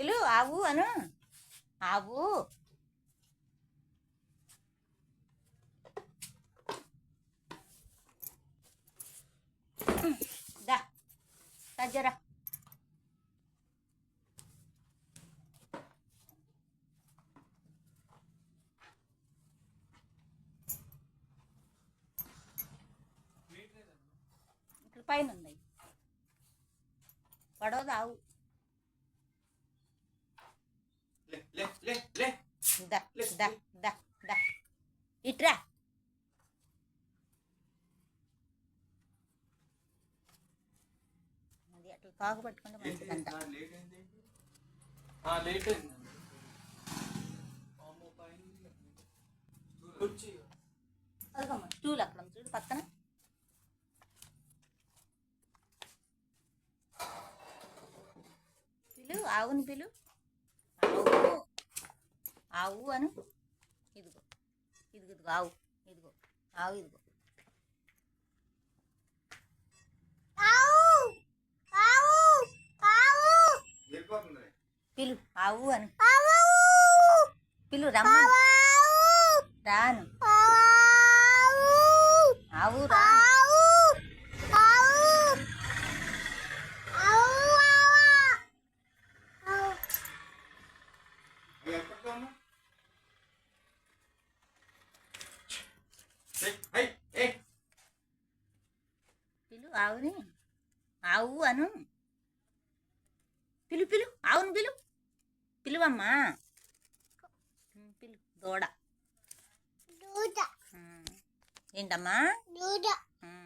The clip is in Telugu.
పిలు ఆవు అను. ఆవు. దా సజ్జరా ఇక్కడ పైన ఉన్నాయి పడవదావు ఆవు లే లే లే లే దా దా దా దా ఇట్రా. అది కాకు పట్టుకుంటే మంచిదంట. స్టూల్ అక్కడ చూడు పక్కన. పిలు ఆవుని పిలు. ఆవు అను. ఇదిగో ఇదిగో ఇదిగో ఆవు. ఇదిగో ఆవు ఇదిగో. పిలు ఆవు అని. పిలు రమ్మ. రాను ఆవు రా. పిలు ఆవుని. ఆవు అను. పిలు పిలు ఆవును పిలు. పిలువమ్మా. పిలు దూడ. ఏంటమ్మా? ఉమ్.